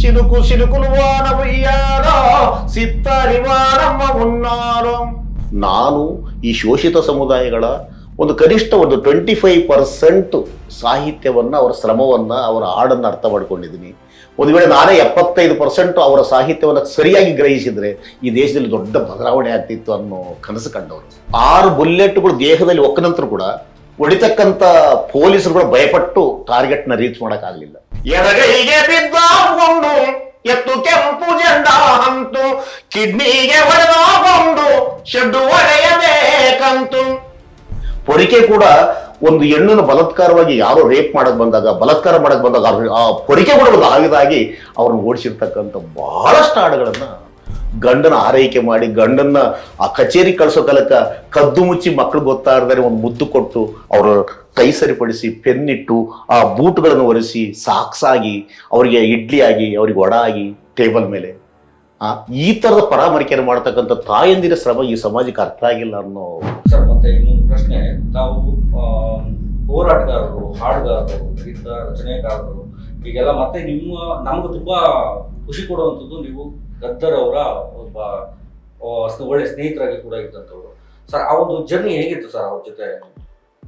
చినుకు చినుకులు వాన ఉయ్యాలో సిత్తరి వానమ్మ ఉన్నారు ನಾನು ಈ ಶೋಷಿತ ಸಮುದಾಯಗಳ ಒಂದು ಕನಿಷ್ಠ ಒಂದು ಟ್ವೆಂಟಿ ಫೈವ್ ಪರ್ಸೆಂಟ್ ಸಾಹಿತ್ಯವನ್ನ ಅವರ ಶ್ರಮವನ್ನ ಅವರ ಹಾಡನ್ನು ಅರ್ಥ ಮಾಡ್ಕೊಂಡಿದ್ದೀನಿ ಒಂದು ವೇಳೆ ನಾನೇ ಎಪ್ಪತ್ತೈದು ಪರ್ಸೆಂಟ್ ಅವರ ಸಾಹಿತ್ಯವನ್ನು ಸರಿಯಾಗಿ ಗ್ರಹಿಸಿದ್ರೆ ಈ ದೇಶದಲ್ಲಿ ದೊಡ್ಡ ಬದಲಾವಣೆ ಆಗ್ತಿತ್ತು ಅನ್ನೋ ಕನಸು ಕಂಡವರು ಆರು ಬುಲೆಟ್ಗಳು ದೇಹದಲ್ಲಿ ಒಕ್ಕ ನಂತರ ಕೂಡ ಹೊಡಿತಕ್ಕಂತ ಪೊಲೀಸರು ಕೂಡ ಭಯಪಟ್ಟು ಟಾರ್ಗೆಟ್ನ ರೀಚ್ ಮಾಡಕ್ಕಾಗಲಿಲ್ಲ. ಎಡಗೈಗೆ ಬಿದ್ದ ಒಂದು ಎತ್ತು ಕೆಂಪು ಜಂಡ ಅಂತು ಕಿಡ್ನಿಗೆ ಹೊಡೆದ ಒಂದು ಶೆಡ್ಡು ಒಡೆಯಬೇಕಂತು. ಪೊರಿಕೆ ಕೂಡ ಒಂದು ಹೆಣ್ಣನ್ನು ಬಲತ್ಕಾರವಾಗಿ ಯಾರೋ ರೇಪ್ ಮಾಡಕ್ ಬಂದಾಗ ಬಲತ್ಕಾರ ಮಾಡಕ್ ಬಂದಾಗ ಆ ಪೊರಿಕೆ ಕೂಡ ಒಂದು ಆಗಿದಾಗಿ ಅವ್ರನ್ನ ಓಡಿಸಿರ್ತಕ್ಕಂಥ ಬಹಳಷ್ಟು ಹಾಡುಗಳನ್ನ ಗಂಡನ ಆರೈಕೆ ಮಾಡಿ ಗಂಡನ್ನ ಆ ಕಚೇರಿ ಕಳಿಸೋ ಕಲಕ ಕದ್ದು ಮುಚ್ಚಿ ಮಕ್ಕಳು ಗೊತ್ತಾ ಇರ್ದಾರೆ ಒಂದು ಮುದ್ದು ಕೊಟ್ಟು ಅವರ ಕೈ ಸರಿಪಡಿಸಿ ಪೆನ್ನಿಟ್ಟು ಆ ಬೂಟ್ಗಳನ್ನು ಒರೆಸಿ ಸಾಕ್ಸಾಗಿ ಅವರಿಗೆ ಇಡ್ಲಿ ಆಗಿ ಅವರಿಗೆ ವಡ ಆಗಿ ಟೇಬಲ್ ಮೇಲೆ. ಈ ತರದ ಪರಾಮರಿಕೆಯನ್ನು ಮಾಡ್ತಕ್ಕಂಥ ತಾಯಂದಿರ ಶ್ರಮ ಈ ಸಮಾಜಕ್ಕೆ ಅರ್ಥ ಆಗಿಲ್ಲ ಅನ್ನೋ ಸರ್, ಮತ್ತೆ ಇನ್ನೊಂದು ಪ್ರಶ್ನೆ. ತಾವು ಹೋರಾಟಗಾರರು, ಹಾಡುಗಾರರು ಗೀತ ರಚನೆಗಾರರು ಈಗೆಲ್ಲ ಮತ್ತೆ ನಿಮ್ಮ, ನಮ್ಗೆ ತುಂಬಾ ಖುಷಿ ಕೊಡುವಂಥದ್ದು ನೀವು ಗದ್ದರ್ ಅವರ ಒಬ್ಬ ಒಳ್ಳೆ ಸ್ನೇಹಿತರಾಗಿ ಕೂಡ ಇದ್ದಂಥವ್ರು. ಸರ್, ಆ ಒಂದು ಜರ್ನಿ ಹೇಗಿತ್ತು ಸರ್, ಅವ್ರ ಜೊತೆ?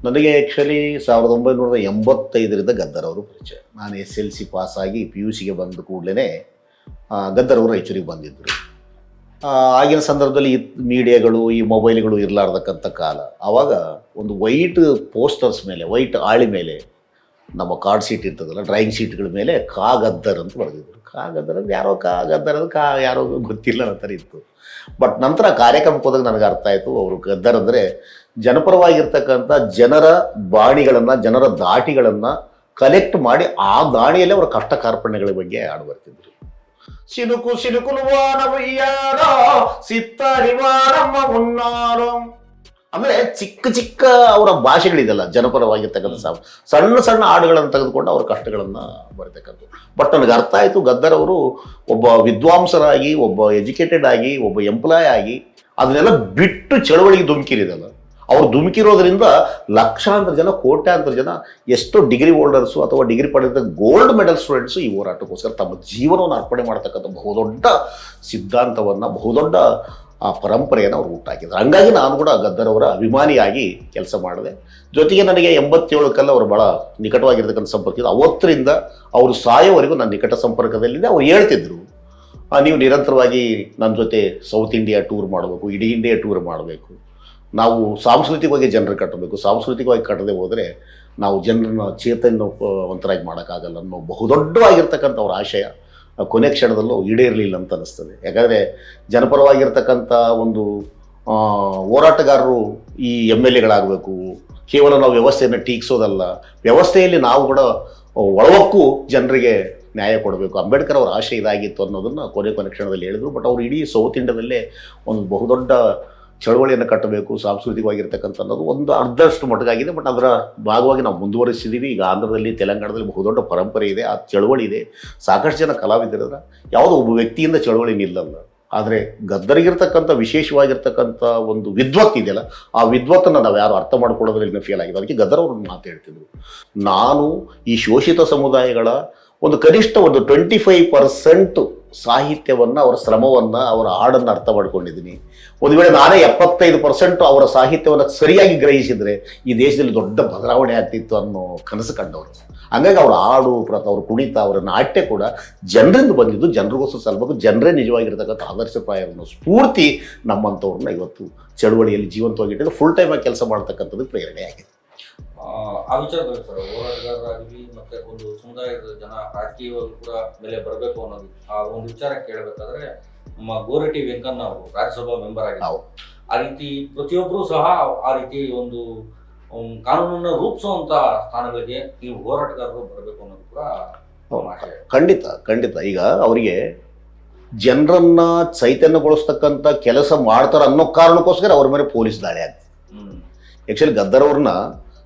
ನನಗೆ ಆ್ಯಕ್ಚುಲಿ ಸಾವಿರದ ಒಂಬೈನೂರ ಎಂಬತ್ತೈದರಿಂದ ಗದ್ದರ್ ಅವರು ಪರಿಚಯ. ನಾನು ಎಸ್ ಎಲ್ ಸಿ ಪಾಸ್ ಆಗಿ ಪಿ ಯು ಸಿಗೆ ಬಂದ ಕೂಡಲೇ ಗದ್ದರ್ ಅವರು ಬಂದಿದ್ದರು. ಆಗಿನ ಸಂದರ್ಭದಲ್ಲಿ ಮೀಡಿಯಾಗಳು, ಈ ಮೊಬೈಲ್ಗಳು ಇರಲಾರ್ದಕ್ಕಂಥ ಕಾಲ. ಆವಾಗ ಒಂದು ವೈಟ್ ಪೋಸ್ಟರ್ಸ್ ಮೇಲೆ, ವೈಟ್ ಆಳಿ ಮೇಲೆ ನಮ್ಮ ಕಾರ್ಡ್ ಶೀಟ್ ಇರ್ತದಲ್ಲ ಡ್ರಾಯಿಂಗ್ ಶೀಟ್ಗಳ ಮೇಲೆ ಕಾಗದ್ದರ್ ಅಂತ ಬರೆದಿದ್ರು. ಕಾಗದ್ದರ್ ಅಂದ್ರೆ ಯಾರೋ ಕಾಗದ್ದರ್ ಅದು ಕಾ ಯಾರೋ ಗೊತ್ತಿಲ್ಲ ಅನ್ನೋ ಥರ ಇತ್ತು. ಬಟ್ ನಂತರ ಕಾರ್ಯಕ್ರಮಕ್ಕೆ ಹೋದಾಗ ನನಗೆ ಅರ್ಥ ಆಯಿತು ಅವರು ಗದ್ದರ್ ಅಂದರೆ ಜನಪರವಾಗಿರ್ತಕ್ಕಂಥ ಜನರ ಬಾಣಿಗಳನ್ನು ಜನರ ದಾಟಿಗಳನ್ನು ಕಲೆಕ್ಟ್ ಮಾಡಿ ಆ ದಾಣಿಯಲ್ಲಿ ಅವರ ಕಷ್ಟ ಕಾರ್ಪಣ್ಯಗಳ ಬಗ್ಗೆ ಹಾಡು ಬರ್ತಿದ್ರು. ಸಿಲುಕು ಸಿಲುಕು ಸಿತ್ತ ನಿವಾರಮ್ಮ ಉಯ್ಯಾಲೋ, ಅಂದ್ರೆ ಚಿಕ್ಕ ಚಿಕ್ಕ ಅವರ ಭಾಷೆಗಳಿದೆಲ್ಲ ಜನಪರವಾಗಿರ್ತಕ್ಕಂಥ ಸಾವು. ಸಣ್ಣ ಸಣ್ಣ ಹಾಡುಗಳನ್ನು ತೆಗೆದುಕೊಂಡು ಅವರ ಕಷ್ಟಗಳನ್ನು ಬರೀತಕ್ಕಂಥದ್ದು. ಬಟ್ ನನಗೆ ಅರ್ಥ ಆಯಿತು, ಗದ್ದರ್ ಅವರು ಒಬ್ಬ ವಿದ್ವಾಂಸರಾಗಿ, ಒಬ್ಬ ಎಜುಕೇಟೆಡ್ ಆಗಿ, ಒಬ್ಬ ಎಂಪ್ಲಾಯ್ ಆಗಿ ಅದನ್ನೆಲ್ಲ ಬಿಟ್ಟು ಚಳವಳಿಗೆ ಧುಮುಕಿರಿದಲ್ಲ. ಅವ್ರು ಧುಮುಕಿರೋದ್ರಿಂದ ಲಕ್ಷಾಂತರ ಜನ, ಕೋಟ್ಯಾಂತರ ಜನ, ಎಷ್ಟೋ ಡಿಗ್ರಿ ಹೋಲ್ಡರ್ಸು ಅಥವಾ ಡಿಗ್ರಿ ಪಡೆದ ಗೋಲ್ಡ್ ಮೆಡಲ್ ಸ್ಟೂಡೆಂಟ್ಸು ಈ ಹೋರಾಟಕ್ಕೋಸ್ಕರ ತಮ್ಮ ಜೀವನವನ್ನು ಅರ್ಪಣೆ ಮಾಡ್ತಕ್ಕಂಥ ಬಹುದೊಡ್ಡ ಸಿದ್ಧಾಂತವನ್ನು, ಬಹುದೊಡ್ಡ ಆ ಪರಂಪರೆಯನ್ನು ಅವ್ರು ಹುಟ್ಟಾಕಿದ್ರು. ಹಂಗಾಗಿ ನಾನು ಕೂಡ ಗದ್ದರವರ ಅಭಿಮಾನಿಯಾಗಿ ಕೆಲಸ ಮಾಡಿದೆ. ಜೊತೆಗೆ ನನಗೆ ಎಂಬತ್ತೇಳಕ್ಕಲ್ಲ ಅವರು ಭಾಳ ನಿಕಟವಾಗಿರ್ತಕ್ಕಂಥ ಸಂಪರ್ಕ ಇದೆ ಅವತ್ತರಿಂದ ಅವರು ಸಾಯೋವರೆಗೂ ನನ್ನ ನಿಕಟ ಸಂಪರ್ಕದಲ್ಲಿದೆ ಅವ್ರು ಹೇಳ್ತಿದ್ರು ನೀವು ನಿರಂತರವಾಗಿ ನನ್ನ ಜೊತೆ ಸೌತ್ ಇಂಡಿಯಾ ಟೂರ್ ಮಾಡಬೇಕು, ಇಡೀ ಇಂಡಿಯಾ ಟೂರ್ ಮಾಡಬೇಕು. ನಾವು ಸಾಂಸ್ಕೃತಿಕವಾಗಿ ಜನರು ಕಟ್ಟಬೇಕು. ಸಾಂಸ್ಕೃತಿಕವಾಗಿ ಕಟ್ಟದೆ ಹೋದರೆ ನಾವು ಜನರನ್ನ ಚೇತನವಂತರಾಗಿ ಮಾಡೋಕ್ಕಾಗಲ್ಲ ಅನ್ನೋ ಬಹುದೊಡ್ಡವಾಗಿರ್ತಕ್ಕಂಥ ಅವರ ಆಶಯ. ಕೊನೆ ಕ್ಷಣದಲ್ಲೂ ಈಡೇರಲಿಲ್ಲ ಅಂತ ಅನ್ನಿಸ್ತದೆ. ಯಾಕಂದರೆ ಜನಪರವಾಗಿರ್ತಕ್ಕಂಥ ಒಂದು ಹೋರಾಟಗಾರರು ಈ ಎಂ ಎಲ್ ಎಗಳಾಗಬೇಕು. ಕೇವಲ ನಾವು ವ್ಯವಸ್ಥೆಯನ್ನು ಟೀಕಿಸೋದಲ್ಲ. ವ್ಯವಸ್ಥೆಯಲ್ಲಿ ನಾವು ಕೂಡ ಒಳವಕ್ಕೂ ಜನರಿಗೆ ನ್ಯಾಯ ಕೊಡಬೇಕು. ಅಂಬೇಡ್ಕರ್ ಅವರ ಆಶೆ ಇದಾಗಿತ್ತು ಅನ್ನೋದನ್ನು ಕೊನೆ ಕೊನೆ ಕ್ಷಣದಲ್ಲಿ ಹೇಳಿದರು. ಬಟ್ ಅವರು ಇಡೀ ಸೌತ್ ಇಂಡಿಯಾದಲ್ಲೇ ಒಂದು ಬಹುದೊಡ್ಡ ಚಳವಳಿಯನ್ನು ಕಟ್ಟಬೇಕು, ಸಾಂಸ್ಕೃತಿಕವಾಗಿರ್ತಕ್ಕಂಥ ಅನ್ನೋದು ಒಂದು ಅರ್ಧಷ್ಟು ಮಟ್ಟಿಗಾಗಿದೆ. ಬಟ್ ಅದರ ಭಾಗವಾಗಿ ನಾವು ಮುಂದುವರಿಸಿದ್ದೀವಿ ಈಗ ಆಂಧ್ರದಲ್ಲಿ, ತೆಲಂಗಾಣದಲ್ಲಿ ಬಹುದೊಡ್ಡ ಪರಂಪರೆ ಇದೆ, ಆ ಚಳವಳಿ ಇದೆ. ಸಾಕಷ್ಟು ಜನ ಕಲಾವಿದರಿದ್ರೆ ಯಾವುದೋ ಒಬ್ಬ ವ್ಯಕ್ತಿಯಿಂದ ಚಳವಳಿ ನಿಲ್ಲಲ್ಲ. ಆದರೆ ಗದ್ದರಿಗಿರ್ತಕ್ಕಂಥ, ವಿಶೇಷವಾಗಿರ್ತಕ್ಕಂಥ ಒಂದು ವಿದ್ವತ್ ಇದೆಯಲ್ಲ, ಆ ವಿದ್ವತ್ತನ್ನು ನಾವು ಯಾರು ಅರ್ಥ ಮಾಡ್ಕೊಳ್ಳೋದ್ರಲ್ಲಿ ಫೇಲ್ ಆಗಿದೆ ಅದಕ್ಕೆ ಮಾತು ಹೇಳ್ತಿದ್ರು. ನಾನು ಈ ಶೋಷಿತ ಸಮುದಾಯಗಳ ಒಂದು ಕನಿಷ್ಠ ಒಂದು ಟ್ವೆಂಟಿ ಫೈವ್ ಪರ್ಸೆಂಟು ಸಾಹಿತ್ಯವನ್ನು, ಅವರ ಶ್ರಮವನ್ನು, ಅವರ ಹಾಡನ್ನು ಅರ್ಥ ಮಾಡ್ಕೊಂಡಿದ್ದೀನಿ. ಒಂದು ವೇಳೆ ನಾನೇ ಎಪ್ಪತ್ತೈದು ಪರ್ಸೆಂಟ್ ಅವರ ಸಾಹಿತ್ಯವನ್ನು ಸರಿಯಾಗಿ ಗ್ರಹಿಸಿದ್ರೆ ಈ ದೇಶದಲ್ಲಿ ದೊಡ್ಡ ಬದಲಾವಣೆ ಆಗ್ತಿತ್ತು ಅನ್ನೋ ಕನಸು ಕಂಡವರು. ಹಂಗಾಗಿ ಅವ್ರ ಹಾಡು ಪ್ರತ ಅವ್ರ ಕುಣಿತ ಅವರ ನಾಟ್ಯ ಕೂಡ ಜನರಿಂದ ಬಂದಿದ್ದು ಜನರಿಗೋಸ್ಕರ ಸಲ್ಬೇಕು ಜನರೇ ನಿಜವಾಗಿರ್ತಕ್ಕಂಥ ಆದರ್ಶಪ್ರಾಯ ಅನ್ನೋ ಸ್ಫೂರ್ತಿ ನಮ್ಮಂಥವ್ರನ್ನ ಇವತ್ತು ಚಳುವಳಿಯಲ್ಲಿ ಜೀವಂತವಾಗಿಟ್ಟಿದ್ದು ಫುಲ್ ಟೈಮ್ ಆಗಿ ಕೆಲಸ ಮಾಡ್ತಕ್ಕಂಥದ್ದು ಪ್ರೇರಣೆ ಆಗಿದೆ. ಆ, ವಿಚಾರದಲ್ಲಿ ಸರ್. ಹೋರಾಟಗಾರರಾಗಲಿ ಮತ್ತೆ ಒಂದು ಸಮುದಾಯದ ಜನ ರಾಜಕೀಯವಾಗಿ ಕೂಡ ಮೇಲೆ ಬರಬೇಕು ಅನ್ನೋದು. ಆ ಒಂದು ವಿಚಾರ ಕೇಳಬೇಕಾದ್ರೆ ಗೋರಟಿ ವೆಂಕಣ್ಣ ಅವರು ರಾಜ್ಯಸಭಾ ಮೆಂಬರ್ ಆಗಿದ್ದಾರೆ. ನಾವು ಆ ರೀತಿ ಪ್ರತಿಯೊಬ್ಬರು ಸಹ ಆ ರೀತಿ ಒಂದು ಕಾನೂನನ್ನು ಕಾನೂನನ್ನ ರೂಪಿಸುವಂತ ಸ್ಥಾನಗಳಿಗೆ ನೀವು ಹೋರಾಟಗಾರರು ಬರಬೇಕು ಅನ್ನೋದು ಕೂಡ ಖಂಡಿತ ಖಂಡಿತ. ಈಗ ಅವರಿಗೆ ಜನರನ್ನ ಚೈತನ್ಯಗೊಳಿಸ್ತಕ್ಕಂಥ ಕೆಲಸ ಮಾಡ್ತಾರೆ ಅನ್ನೋ ಕಾರಣಕ್ಕೋಸ್ಕರ ಅವ್ರ ಮೇಲೆ ಪೊಲೀಸ್ ದಾಳಿ ಆಗ್ತದೆ. ಆ್ಯಕ್ಚುಲಿ ಗದ್ದರ್ ಅವ್ರನ್ನ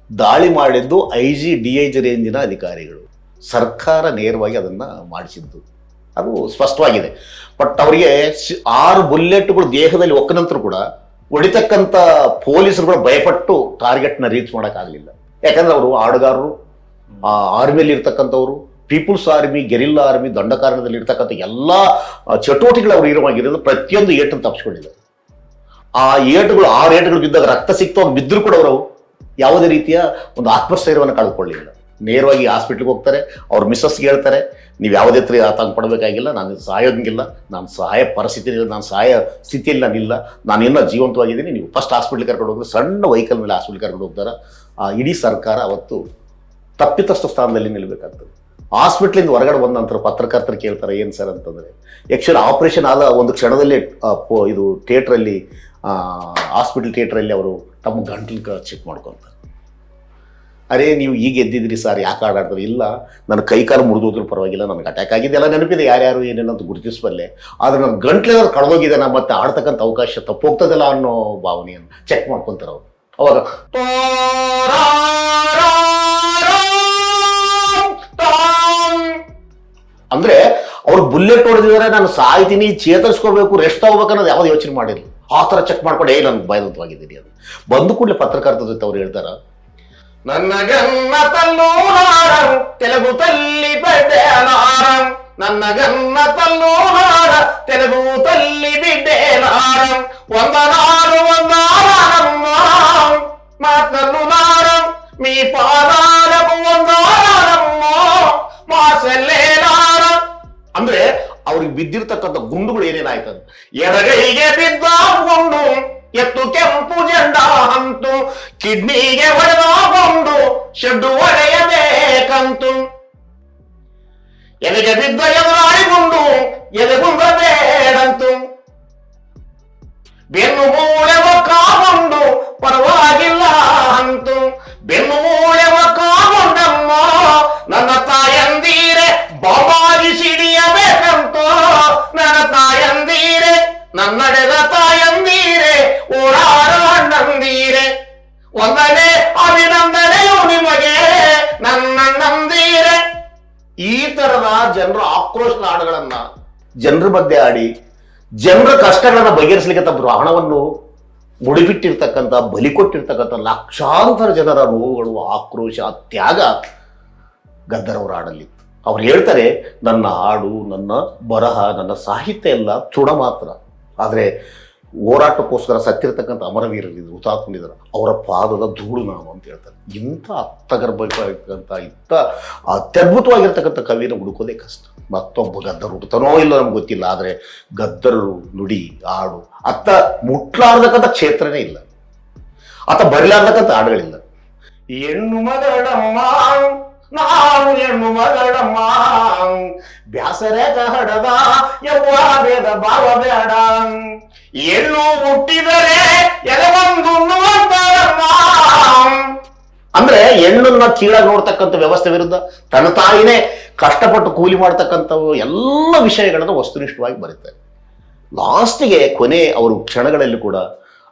ದಾಳಿ ಮಾಡಿದ್ದು I G D I G ರೇಂಜಿನ ಅಧಿಕಾರಿಗಳು. ಸರ್ಕಾರ ನೇರವಾಗಿ ಅದನ್ನ ಮಾಡಿಸಿದ್ದು. ಅದು ಸ್ಪಷ್ಟವಾಗಿದೆ. ಬಟ್ ಅವರಿಗೆ ಆರು ಬುಲೆಟ್ಗಳು ದೇಹದಲ್ಲಿ ಒಕ್ಕ ನಂತರ ಕೂಡ ಹೊಡಿತಕ್ಕಂಥ ಪೊಲೀಸರು ಕೂಡ ಭಯಪಟ್ಟು ಟಾರ್ಗೆಟ್ನ ರೀಚ್ ಮಾಡೋಕ್ಕಾಗಲಿಲ್ಲ ಯಾಕಂದ್ರೆ ಅವರು ಹಾಡುಗಾರರು ಆ ಆರ್ಮಿಯಲ್ಲಿ ಇರ್ತಕ್ಕಂಥವ್ರು ಪೀಪಲ್ಸ್ ಆರ್ಮಿ ಗೆರಿಲ್ಲಾ ಆರ್ಮಿ ದಂಡಕಾರಣದಲ್ಲಿ ಇರ್ತಕ್ಕಂಥ ಎಲ್ಲ ಚಟುವಟಿಕೆಗಳು ಅವ್ರು ಇರುವಾಗಿರೋದು ಪ್ರತಿಯೊಂದು ಏಟನ್ನು ತಪ್ಪಿಸ್ಕೊಂಡಿದೆ ಆ ಏಟುಗಳು, ಆರು ಏಟುಗಳು ಬಿದ್ದಾಗ ರಕ್ತ ಸಿಕ್ತವಾಗ ಬಿದ್ದರೂ ಕೂಡ ಅವರು ಯಾವುದೇ ರೀತಿಯ ಒಂದು ಆತ್ಮಸ್ಥೈರ್ಯವನ್ನು ಕಳ್ಕೊಳ್ಳಿಲ್ಲ ನೇರವಾಗಿ ಹಾಸ್ಪಿಟ್ಲಿಗೆ ಹೋಗ್ತಾರೆ, ಅವ್ರ ಮಿಸ್ಸಸ್ಗೆ ಹೇಳ್ತಾರೆ ನೀವು ಯಾವುದೇ ಥರ ಆತಂಕ ಪಡಬೇಕಾಗಿಲ್ಲ, ನಾನು ಸಾಯೋಂಗಿಲ್ಲ ನಾನು ಸಹಾಯ ಪರಿಸ್ಥಿತಿ ನಾನು ಸಹಾಯ ಸ್ಥಿತಿಯಲ್ಲಿ ನಾನಿಲ್ಲ ನಾನು ಇನ್ನೂ ಜೀವಂತವಾಗಿದ್ದೀನಿ, ನೀವು ಫಸ್ಟ್ ಹಾಸ್ಪಿಟ್ಲಿಗೆ ಕರ್ಕೊಂಡು ಹೋಗ್ತಾರೆ ಸಣ್ಣ ವೆಹಿಕಲ್ ಮೇಲೆ ಹಾಸ್ಪಿಟ್ಲಿಗೆ ಕರ್ಕೊಂಡು ಹೋಗ್ತಾರೆ. ಆ, ಇಡೀ ಸರ್ಕಾರ ಅವತ್ತು ತಪ್ಪಿತಸ್ಥ ಸ್ಥಾನದಲ್ಲಿ ನಿಲ್ಲಬೇಕಾಗ್ತದೆ ಹಾಸ್ಪಿಟ್ಲಿಂದ ಹೊರಗಡೆ ಬಂದ ನಂತರ ಪತ್ರಕರ್ತರು ಕೇಳ್ತಾರೆ, ಏನು ಸರ್ ಅಂತಂದರೆ ಆ್ಯಕ್ಚುಲಿ ಆಪರೇಷನ್ ಆದ ಒಂದು ಕ್ಷಣದಲ್ಲಿ ಇದು ಥಿಯೇಟ್ರಲ್ಲಿ ಹಾಸ್ಪಿಟಲ್ ಥಿಯೇಟ್ರಲ್ಲಿ ಅವರು ತಮ್ಮ ಗಂಟ್ಲು ಚೆಕ್ ಮಾಡ್ಕೊತಾರೆ. ಅರೇ, ನೀವು ಈಗ ಎದ್ದಿದ್ರಿ ಸರ್, ಯಾಕೆ ಆಡಾಡ್ತಾರೆ ಇಲ್ಲ, ನನ್ನ ಕೈ ಕಾಲು ಮುರಿದೋದ್ರೂ ಪರವಾಗಿಲ್ಲ ನನಗೆ ಅಟ್ಯಾಕ್ ಆಗಿದೆ. ಎಲ್ಲ ನೆನಪಿದೆ, ಯಾರ್ಯಾರು ಏನೇನು ಅಂತ ಗುರುತಿಸಬಲ್ಲೆ. ಆದ್ರೆ ನನ್ನ ಗಂಟ್ಲೇನಾದ್ರು ಕಳೆದೋಗಿದೆ, ನಾ ಮತ್ತೆ ಆಡ್ತಕ್ಕಂಥ ಅವಕಾಶ ತಪ್ಪೋಗ್ತದಲ್ಲ ಅನ್ನೋ ಭಾವನೆಯನ್ನು ಚೆಕ್ ಮಾಡ್ಕೊತಾರೆ ಅವರು. ಅವಾಗ ಅಂದ್ರೆ, ಅವ್ರು ಬುಲ್ಲೆಟ್ ಹೊಡೆದಿದ್ದಾರೆ, ನಾನು ಸಾಯ್ತೀನಿ, ಚೇತರಿಸ್ಕೋಬೇಕು ರೆಸ್ಟ್ ತಗೋಬೇಕು ಅನ್ನೋದು ಯಾವ್ದು ಯೋಚನೆ ಮಾಡಿರಲಿಲ್ಲ ಆ ಥರ ಚೆಕ್ ಮಾಡ್ಕೊಂಡು, ಏ, ನನ್ಗೆ ಭಯದಂತವಾಗಿದ್ದೀನಿ ಅದು ಬಂದು ಕೂಡಲೇ ಪತ್ರಕರ್ತರ ಜೊತೆ ಅವ್ರು ಹೇಳ್ತಾರ ನನ್ನ ಗನ್ನ ತಲ್ಲೂರಾರಂ ತೆಲುಗು ತಲ್ಲಿ ಬಿಡ್ಡೇನಾರಂ ನನ್ನ ಗನ್ನ ತಲ್ಲೂರಾರ ತೆಲುಗು ತಲ್ಲಿ ಬಿಡ್ಡೇನಾರಂ వందనాలు వందాలమ్మ మా తల్లులారం మీ పాదాలకు వందాలమ్మ మా సెల్లేలారం ಅಂದ್ರೆ ಅವ್ರಿಗೆ ಬಿದ್ದಿರ್ತಕ್ಕಂಥ ಗುಂಡುಗಳು ಏನೇನಾಯ್ತು ಅಂತ ಎಡಗೈಗೆ ಬಿದ್ದ ಗುಂಡು ಎತ್ತು ಕೆಂಪು ಜೆಂಡ ಹಂತು ಕಿಡ್ನಿಗೆ ಹೊಡೆದ ಗುಂಡು ಶೆಡ್ಡು ಒಡೆಯಬೇಕಂತು ಎಲೆಗೆ ಬಿದ್ದ ಎದುರಾಳಿ ಗುಂಡು ಎದೆಗುಂದ ಬೇಡಂತು ಬೆನ್ನು ಮೂಳೆ ಕಾಗೊಂಡು ಪರವಾಗಿಲ್ಲ ಅಂತು ಬೆನ್ನು ಮೂಳೆ ಕಾಗೊಂಡಮ್ಮ ನನ್ನ ತಾಯಂದೀರೆ ಬಾಬಾಗಿ ಸಿಡಿಯಬೇಕಂತ ನನ್ನ ತಾಯಂದೀರೆ ನನ್ನಡೆದ ತಾಯಂದೀರೆ ನಂದೀರೆ ಅಭಿನಂದನೆಯು ನಿಮಗೆ ನನ್ನಣ್ಣಂದೀರೆ ಈ ತರದ ಜನರ ಆಕ್ರೋಶದ ಹಾಡುಗಳನ್ನ ಜನರ ಮಧ್ಯೆ ಆಡಿ ಜನರ ಕಷ್ಟಗಳನ್ನ ಬಗೆಹರಿಸಲಿಕ್ಕೆ ತಮ್ಮ ಹಣವನ್ನು ಮುಡಿಬಿಟ್ಟಿರ್ತಕ್ಕಂಥ ಬಲಿ ಕೊಟ್ಟಿರ್ತಕ್ಕಂಥ ಲಕ್ಷಾಂತರ ಜನರ ನೋವುಗಳು ಆಕ್ರೋಶ ತ್ಯಾಗ ಗದ್ದರವರ ಹಾಡಲ್ಲಿ ಅವ್ರು ಹೇಳ್ತಾರೆ, ನನ್ನ ಹಾಡು, ನನ್ನ ಬರಹ, ನನ್ನ ಸಾಹಿತ್ಯ ಎಲ್ಲ ತೃಣ ಮಾತ್ರ. ಆದರೆ ಹೋರಾಟಕ್ಕೋಸ್ಕರ ಸತ್ತಿರ್ತಕ್ಕಂಥ ಅಮರವೀರರಿದ್ರು ಹುತಾತ್ಮಿದ್ರು ಅವರ ಪಾದದ ಧೂಳು ನಾವು ಅಂತ ಹೇಳ್ತಾರೆ. ಇಂಥ ಅರ್ಥಗರ್ಭವಾಗಿರ್ತಕ್ಕಂಥ ಇಂಥ ಅತ್ಯದ್ಭುತವಾಗಿರ್ತಕ್ಕಂಥ ಕವಿನ ಹುಡುಕೋದೇ ಕಷ್ಟ. ಮತ್ತೊಬ್ಬ ಗದ್ದರು ಹುಡುಕ್ತಾನೋ ಇಲ್ಲ ನಮ್ಗೆ ಗೊತ್ತಿಲ್ಲ, ಆದರೆ ಗದ್ದರು ನುಡಿ ಹಾಡು ಅತ್ತ ಮುಟ್ಲಾರ್ದಕ್ಕಂಥ ಕ್ಷೇತ್ರನೇ ಇಲ್ಲ. ಅತ್ತ ಬರಲಾರ್ದಕ್ಕಂಥ ಹಾಡುಗಳಿಲ್ಲ ಹೆಣ್ಣು ಮಗಳಮ್ಮ ನಾನು ಹೆಣ್ಣು ಮಗಳಮ್ಮ ಬ್ಯಾಸರೆ ಹಡದ ಯವ್ವ ಬೇದ ಬಾವ ಬೇಡ ಹೆಣ್ಣು ಹುಟ್ಟಿದರೆ ಉಣ್ಣುವಂತಾರಮ್ಮ ಅಂದ್ರೆ ಹೆಣ್ಣನ್ನ ಕೀಳಾಗಿ ನೋಡ್ತಕ್ಕಂಥ ವ್ಯವಸ್ಥೆ ವಿರುದ್ಧ ತನ್ನ ತಾಯಿನೇ ಕಷ್ಟಪಟ್ಟು ಕೂಲಿ ಮಾಡ್ತಕ್ಕಂಥವು ಎಲ್ಲ ವಿಷಯಗಳನ್ನು ವಸ್ತುನಿಷ್ಠವಾಗಿ ಬರುತ್ತೆ ಲಾಸ್ಟಿಗೆ ಕೊನೆ ಅವರು ಕ್ಷಣಗಳಲ್ಲಿ ಕೂಡ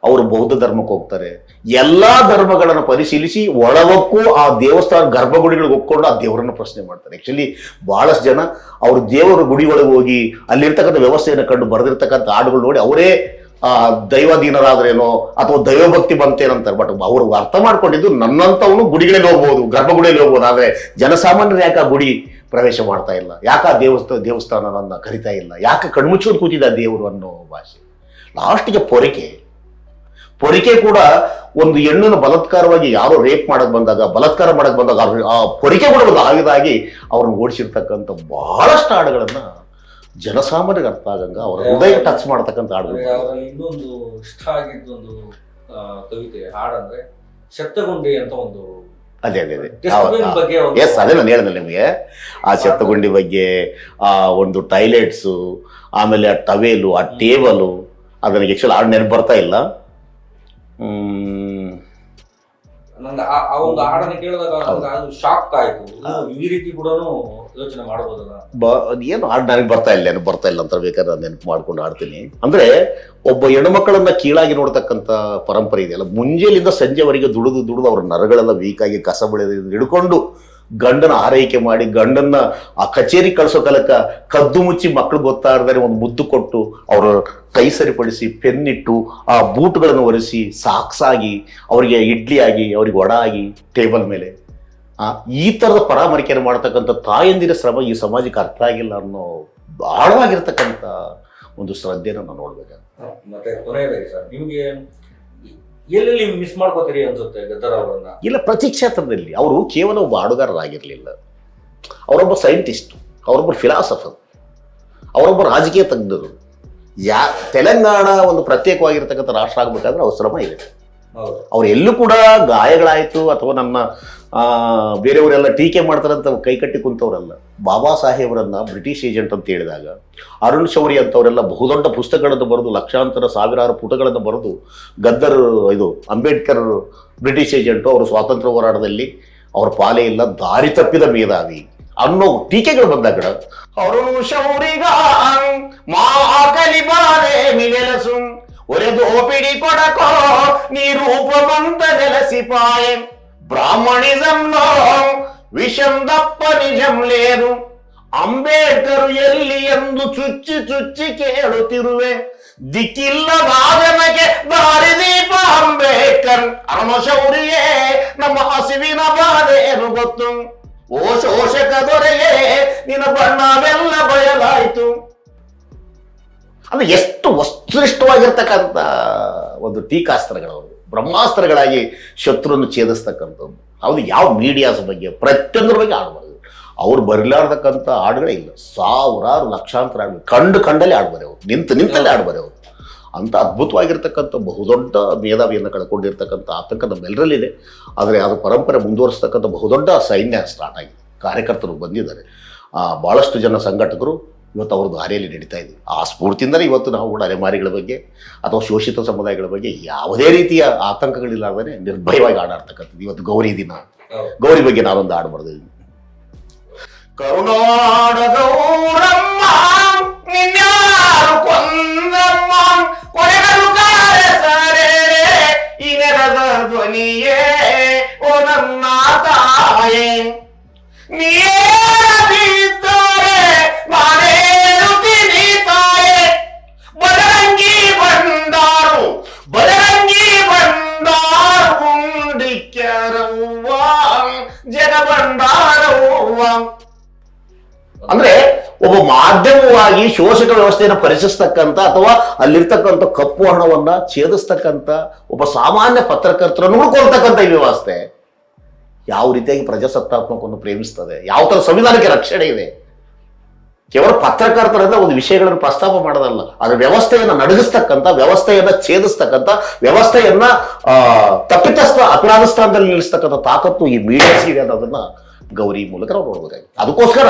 ಅವರು ಬೌದ್ಧ ಧರ್ಮಕ್ಕೆ ಹೋಗ್ತಾರೆ. ಎಲ್ಲಾ ಧರ್ಮಗಳನ್ನು ಪರಿಶೀಲಿಸಿ ಒಳಗಕ್ಕೂ ಆ ದೇವಸ್ಥಾನ ಗರ್ಭಗುಡಿಗಳಿಗೆ ಒಪ್ಕೊಂಡು ಆ ದೇವರನ್ನು ಪ್ರಶ್ನೆ ಮಾಡ್ತಾರೆ. ಆಕ್ಚುಲಿ ಬಹಳಷ್ಟು ಜನ ಅವರು ದೇವರ ಗುಡಿ ಒಳಗೆ ಹೋಗಿ ಅಲ್ಲಿರ್ತಕ್ಕಂಥ ವ್ಯವಸ್ಥೆಯನ್ನು ಕಂಡು ಬರೆದಿರ್ತಕ್ಕಂಥ ಹಾಡುಗಳು ನೋಡಿ ಅವರೇ, ಆ, ದೈವಾಧೀನರಾದ್ರೇನೋ ಅಥವಾ ದೈವಭಕ್ತಿ ಬಂತೇನಂತಾರೆ ಬಟ್ ಅವರು ಅರ್ಥ ಮಾಡ್ಕೊಂಡಿದ್ದು ನನ್ನಂತವನು ಗುಡಿಗಳಲ್ಲಿ ಹೋಗ್ಬೋದು, ಗರ್ಭಗುಡಿಯಲ್ಲಿ ಹೋಗ್ಬೋದು. ಆದರೆ ಜನಸಾಮಾನ್ಯರು ಯಾಕೆ ಆ ಗುಡಿ ಪ್ರವೇಶ ಮಾಡ್ತಾ ಇಲ್ಲ? ಯಾಕೆ ಆ ದೇವಸ್ಥಾನ ನನ್ನ ಕರಿತಾ ಇಲ್ಲ? ಯಾಕೆ ಕಣ್ಮುಚ್ಚೋದು ಕೂತಿದ್ದ ದೇವರು ಅನ್ನೋ ಭಾಷೆ? ಲಾಸ್ಟಿಗೆ ಪೊರಿಕೆ ಪೊರಿಕೆ ಕೂಡ ಒಂದು ಹೆಣ್ಣನ್ನು ಬಲತ್ಕಾರವಾಗಿ ಯಾರೋ ರೇಪ್ ಮಾಡಕ್ ಬಂದಾಗ ಬಲತ್ಕಾರ ಮಾಡಕ್ ಬಂದಾಗ ಅವ್ರು- ಆ ಪೊರಿಕೆ ಕೂಡ ಒಂದು ಆಯುಧಾಗಿ ಅವ್ರನ್ನ ಓಡಿಸಿರ್ತಕ್ಕಂಥ ಬಹಳಷ್ಟು ಹಾಡುಗಳನ್ನ ಜನಸಾಮಾನ್ಯರಿಗೆ ಅರ್ಥ ಆಗಂಗ ಅವರ ಹೃದಯ ಟಚ್ ಮಾಡ್ತಕ್ಕಂಥ ಹಾಡುಗಳು. ಇನ್ನೊಂದು ಇಷ್ಟ ಆಗಿದ್ದು ಒಂದು ಕವಿತೆ ಹಾಡಂದ್ರೆ ಶಕ್ತಗುಂಡಿ ಅಂತ ಒಂದು ಅದೇ ಅದೇ ಅದೇ. ಎಸ್ ಅದೇ ನಾನು ಹೇಳಿದೆ ನಿಮಗೆ. ಆ ಚೆತ್ತಗುಂಡಿ ಬಗ್ಗೆ ಆ ಒಂದು ಟೈಲೆಟ್ಸು ಆಮೇಲೆ ಆ ಟವೇಲು ಆ ಟೇಬಲು ಅದನ್ನ ಆಕ್ಚುಲಿ ಹಾಡು ನೆನಪು ಬರ್ತಾ ಇಲ್ಲ. ನಂಗೆ ಆ ಆ ಒಂದು ಹಾಡನ್ನ ಕೇಳಿದಾಗ ನಂಗೆ ಅದು ಶಾಕ್ ಆಯ್ತು. ಈ ರೀತಿ ಕೂಡ ಯೋಚನೆ ಮಾಡಬಹುದಲ್ಲ ಏನು ಹಾಡು ನನಗೆ ಬರ್ತಾ ಇಲ್ಲ ಏನು ಬರ್ತಾ ಇಲ್ಲ ಅಂತ ಬೇಕಾದ್ರೆ ನಾನು ನೆನಪು ಮಾಡ್ಕೊಂಡು ಆಡ್ತೀನಿ ಅಂದ್ರೆ ಒಬ್ಬ ಹೆಣ್ಮಕ್ಳನ್ನ ಕೀಳಾಗಿ ನೋಡ್ತಕ್ಕಂಥ ಪರಂಪರೆ ಇದೆಯಲ್ಲ. ಮುಂಜಾನೆಯಿಂದ ಸಂಜೆವರೆಗೆ ದುಡಿದು ದುಡಿದು ಅವ್ರ ನರಗಳೆಲ್ಲ ವೀಕ್ ಆಗಿ ಕಸ ಬೆಳೆದ ಹಿಡ್ಕೊಂಡು ಗಂಡನ ಆರೈಕೆ ಮಾಡಿ ಗಂಡನ್ನ ಆ ಕಚೇರಿ ಕಳಿಸೋ ಕಲಕ ಕದ್ದು ಮುಚ್ಚಿ ಮಕ್ಳು ಗೊತ್ತಾ ಇರ್ತಾರೆ ಒಂದು ಮುದ್ದು ಕೊಟ್ಟು ಅವರ ಕೈ ಸರಿಪಡಿಸಿ ಪೆನ್ನಿಟ್ಟು ಆ ಬೂಟ್ಗಳನ್ನು ಒರೆಸಿ ಸಾಕ್ಸಾಗಿ ಅವರಿಗೆ ಇಡ್ಲಿ ಆಗಿ ಅವ್ರಿಗೆ ವಡ ಆಗಿ ಟೇಬಲ್ ಮೇಲೆ. ಆ, ಈ ಥರದ ಪರಾಮರಿಕೆಯನ್ನು ಮಾಡ್ತಕ್ಕಂಥ ತಾಯಂದಿರ ಶ್ರಮ ಈ ಸಮಾಜಕ್ಕೆ ಅರ್ಥ ಆಗಿಲ್ಲ ಅನ್ನೋ ಆಳವಾಗಿರ್ತಕ್ಕಂಥ ಒಂದು ಶ್ರದ್ಧೆನ ನಾವು ನೋಡ್ಬೇಕಾಗುತ್ತೆ ಎಲ್ಲೆಲ್ಲಿ ಮಿಸ್ ಮಾಡ್ಕೋತೀರಿ ಅನ್ಸುತ್ತೆ ಗದ್ದರ್ ಅವರನ್ನ? ಇಲ್ಲ ಪ್ರತಿ ಕ್ಷೇತ್ರದಲ್ಲಿ ಅವರು ಕೇವಲ ಒಬ್ಬ ಆಡುಗಾರರಾಗಿರಲಿಲ್ಲ. ಅವರೊಬ್ಬ ಸೈಂಟಿಸ್ಟ್ ಅವರೊಬ್ಬ ಫಿಲಾಸಫರ್ ಅವರೊಬ್ಬ ರಾಜಕೀಯ ತಜ್ಞರು. ಯಾ ತೆಲಂಗಾಣ ಒಂದು ಪ್ರತ್ಯೇಕವಾಗಿರ್ತಕ್ಕಂಥ ರಾಷ್ಟ್ರ ಆಗ್ಬೇಕಾದ್ರೆ ಅವ್ರ ಶ್ರಮ ಇದೆ. ಅವ್ರು ಎಲ್ಲೂ ಕೂಡ ಗಾಯಗಳಾಯಿತು ಅಥವಾ ನಮ್ಮ ಆ, ಬೇರೆಯವರೆಲ್ಲ ಟೀಕೆ ಮಾಡ್ತಾರಂತ ಕೈಕಟ್ಟಿ ಕುಂತವರಲ್ಲ. ಬಾಬಾ ಸಾಹೇಬರನ್ನ ಬ್ರಿಟಿಷ್ ಏಜೆಂಟ್ ಅಂತ ಹೇಳಿದಾಗ, ಅರುಣ್ ಶೌರಿ ಅಂತವರೆಲ್ಲ ಬಹುದೊಡ್ಡ ಪುಸ್ತಕಗಳನ್ನು ಬರೆದು, ಲಕ್ಷಾಂತರ ಸಾವಿರಾರು ಪುಟಗಳನ್ನು ಬರೆದು, ಗದ್ದರ್, ಇದು, ಅಂಬೇಡ್ಕರ್ ಬ್ರಿಟಿಷ್ ಏಜೆಂಟು, ಅವರು ಸ್ವಾತಂತ್ರ್ಯ ಹೋರಾಟದಲ್ಲಿ ಅವ್ರ ಪಾಲೇ ಇಲ್ಲ, ದಾರಿ ತಪ್ಪಿದ ಮೇಧಾವಿ ಅನ್ನೋ ಟೀಕೆಗಳು ಬಂದಾಗ, ಅರುಣ್ ಶೌರಿಗ ಒರೆದು ಓಪಿಡಿ ಕೊಡಕೋ, ನೀ ರೂಪವಂತ ನೆಲಸಿಪಾಯೆ బ్రాహ్మణిజంలో విషం తప్ప నిజం లేదు అంబేద్కరు ఎల్లి ಎಂದು ಚುಚ್ಚಿ ಚುಚ್ಚಿ ಕೇಳುತ್ತಿರುವೆ ದಿಕ್ಕಿಲ್ಲದಾದನಗೆ ದಾರಿದೀಪ ಅಂಬೇಡ್ಕರ್ ಅರುಣಶೌರಿಯೇ ನಮ್ಮ ಹಸಿವಿನ ಬಾಧೆಯನ್ನು ಗೊತ್ತು ಓ ಶೋಷಕ ದೊರೆಯೇ ನಿನ್ನ ಬಣ್ಣವೆಲ್ಲ ಬಯಲಾಯಿತು ಅಂದ್ರೆ ಎಷ್ಟು ವಸ್ತುನಿಷ್ಠವಾಗಿರ್ತಕ್ಕಂಥ ಒಂದು ಟೀಕಾಸ್ತ್ರಗಳವರು ಬ್ರಹ್ಮಾಸ್ತ್ರಗಳಾಗಿ ಶತ್ರುವನ್ನು ಛೇದಿಸ್ತಕ್ಕಂಥದ್ದು. ಹೌದು ಯಾವ ಮೀಡಿಯಾಸ್ ಬಗ್ಗೆ? ಪ್ರತಿಯೊಂದ್ರ ಬಗ್ಗೆ ಆಡ್ಬಾರ್ದು ಅವ್ರು ಬರಲಾರ್ದಕ್ಕಂಥ ಹಾಡುಗಳೇ ಇಲ್ಲ. ಸಾವಿರಾರು ಲಕ್ಷಾಂತರ ಹಾಡು ಕಂಡು ಕಂಡಲ್ಲಿ ಆಡ್ಬಾರೆ ಅವರು. ನಿಂತು ನಿಂತಲ್ಲಿ ಆಡ್ಬಾರೆ ಅವರು. ಅಂತ ಅದ್ಭುತವಾಗಿರ್ತಕ್ಕಂಥ ಬಹುದೊಡ್ಡ ಮೇಧಾವಿಯನ್ನು ಕಳ್ಕೊಂಡಿರ್ತಕ್ಕಂಥ ಆತಂಕ ನಮ್ಮೆಲ್ಲರಲ್ಲಿದೆ ಆದರೆ ಅದು ಪರಂಪರೆ ಮುಂದುವರಿಸ್ತಕ್ಕಂಥ ಬಹುದೊಡ್ಡ ಸೈನ್ಯ ಸ್ಟಾರ್ಟ್ ಆಗಿದೆ. ಕಾರ್ಯಕರ್ತರು ಬಂದಿದ್ದಾರೆ. ಆ, ಭಾಳಷ್ಟು ಜನ ಸಂಘಟಕರು ಇವತ್ತು ಅವ್ರದ್ದು ಅರೆಯಲ್ಲಿ ನಡೀತಾ ಇದೆ. ಆ ಸ್ಫೂರ್ತಿಯಿಂದಲೇ ಇವತ್ತು ನಾವು ಕೂಡ ಅಲೆಮಾರಿಗಳ ಬಗ್ಗೆ ಅಥವಾ ಶೋಷಿತ ಸಮುದಾಯಗಳ ಬಗ್ಗೆ ಯಾವುದೇ ರೀತಿಯ ಆತಂಕಗಳಿಲ್ಲದೇ ನಿರ್ಭಯವಾಗಿ ಆಡಾಡ್ತಕ್ಕಂಥದ್ದು. ಇವತ್ತು ಗೌರಿ ದಿನ. ಗೌರಿ ಬಗ್ಗೆ ನಾನೊಂದು ಹಾಡು ಬರೆದಿದ್ದೀನಿ ಕರುನಾಡ ಗೌರಮ್ಮ ಕೊಂದಮ್ಮ ಕೊನೆಗಳು ಕಾರಸರೆ ಈ ನೆಲದ ಧ್ವನಿಯೇ ಓ ನನ್ನ ತಾಯೇ ನೀರದಿದ್ದರೆ ಅಂದ್ರೆ ಒಬ್ಬ ಮಾಧ್ಯಮವಾಗಿ ಶೋಷಕ ವ್ಯವಸ್ಥೆಯನ್ನು ಪರಿಚಯಿಸ್ತಕ್ಕಂಥ ಅಥವಾ ಅಲ್ಲಿರ್ತಕ್ಕಂಥ ಕಪ್ಪು ಹಣವನ್ನ ಛೇದಿಸ್ತಕ್ಕಂಥ ಒಬ್ಬ ಸಾಮಾನ್ಯ ಪತ್ರಕರ್ತರನ್ನು ಕೊಡ್ತಕ್ಕಂಥ ಈ ವ್ಯವಸ್ಥೆ ಯಾವ ರೀತಿಯಾಗಿ ಪ್ರಜಾಸತ್ತಾತ್ಮಕವನ್ನು ಪ್ರೇಮಿಸ್ತದೆ, ಯಾವ ತರ ಸಂವಿಧಾನಕ್ಕೆ ರಕ್ಷಣೆ ಇದೆ. ಕೇವಲ ಪತ್ರಕರ್ತರಿಂದ ಒಂದು ವಿಷಯಗಳನ್ನು ಪ್ರಸ್ತಾಪ ಮಾಡೋದಲ್ಲ ಅದರ ವ್ಯವಸ್ಥೆಯನ್ನು ನಡಗಿಸ್ತಕ್ಕಂಥ, ವ್ಯವಸ್ಥೆಯನ್ನ ಛೇದಿಸ್ತಕ್ಕಂಥ, ವ್ಯವಸ್ಥೆಯನ್ನ ತಪ್ಪಿತಸ್ಥ ಅಪರಾಧ ಸ್ಥಾನದಲ್ಲಿ ನಿಲ್ಲಿಸ್ತಕ್ಕಂಥ ತಾಕತ್ತು ಈ ಮೀಡಿಯಾಸ್ಗಿದೆ ಅನ್ನೋದನ್ನ ಗೌರಿ ಮೂಲಕ ನಾವು ನೋಡ್ಬೇಕಾಗಿದೆ ಅದಕ್ಕೋಸ್ಕರ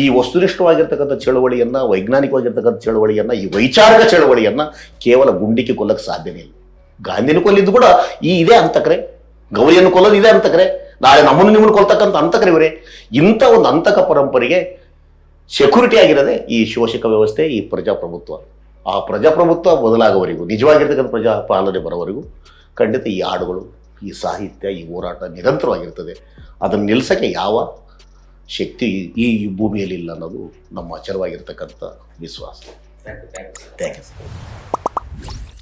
ಈ ವಸ್ತುನಿಷ್ಠವಾಗಿರ್ತಕ್ಕಂಥ ಚಳವಳಿಯನ್ನ, ವೈಜ್ಞಾನಿಕವಾಗಿರ್ತಕ್ಕಂಥ ಚಳವಳಿಯನ್ನ, ಈ ವೈಚಾರಿಕ ಚಳವಳಿಯನ್ನ ಕೇವಲ ಗುಂಡಿಕೆ ಕೊಲ್ಲಕ್ಕೆ ಸಾಧ್ಯನೇ ಇಲ್ಲ. ಗಾಂಧಿನ ಕೊಲ್ಲಿದ್ದು ಕೂಡ ಈ ಇದೇ ಅಂತಕರೆ ಗೌರಿಯನ್ನು ಕೊಲ್ಲೋದು ಇದೆ ಅಂತಕ್ರೆ ನಾಳೆ ನಮ್ಮನ್ನು ನಿಮ್ಮನ್ನು ಕೊಲ್ತಕ್ಕಂಥ ಅಂತಕರೆ ಇವರೇ. ಇಂಥ ಒಂದು ಅಂತಕ ಪರಂಪರೆಗೆ ಸೆಕ್ಯೂರಿಟಿ ಆಗಿರೋದೆ ಈ ಶೋಷಕ ವ್ಯವಸ್ಥೆ, ಈ ಪ್ರಜಾಪ್ರಭುತ್ವ. ಆ ಪ್ರಜಾಪ್ರಭುತ್ವ ಬದಲಾಗುವವರೆಗೂ ನಿಜವಾಗಿರ್ತಕ್ಕಂಥ ಪ್ರಜಾಪಾಲನೆ ಬರೋವರೆಗೂ ಖಂಡಿತ ಈ ಹಾಡುಗಳು, ಈ ಸಾಹಿತ್ಯ, ಈ ಹೋರಾಟ ನಿರಂತರವಾಗಿರ್ತದೆ. ಅದನ್ನು ನಿಲ್ಲಿಸೋಕ್ಕೆ ಯಾವ ಶಕ್ತಿ ಈ ಈ ಭೂಮಿಯಲ್ಲಿ ಇಲ್ಲ ಅನ್ನೋದು ನಮ್ಮ ಅಚರವಾಗಿರ್ತಕ್ಕಂಥ ವಿಶ್ವಾಸ. Thank you sir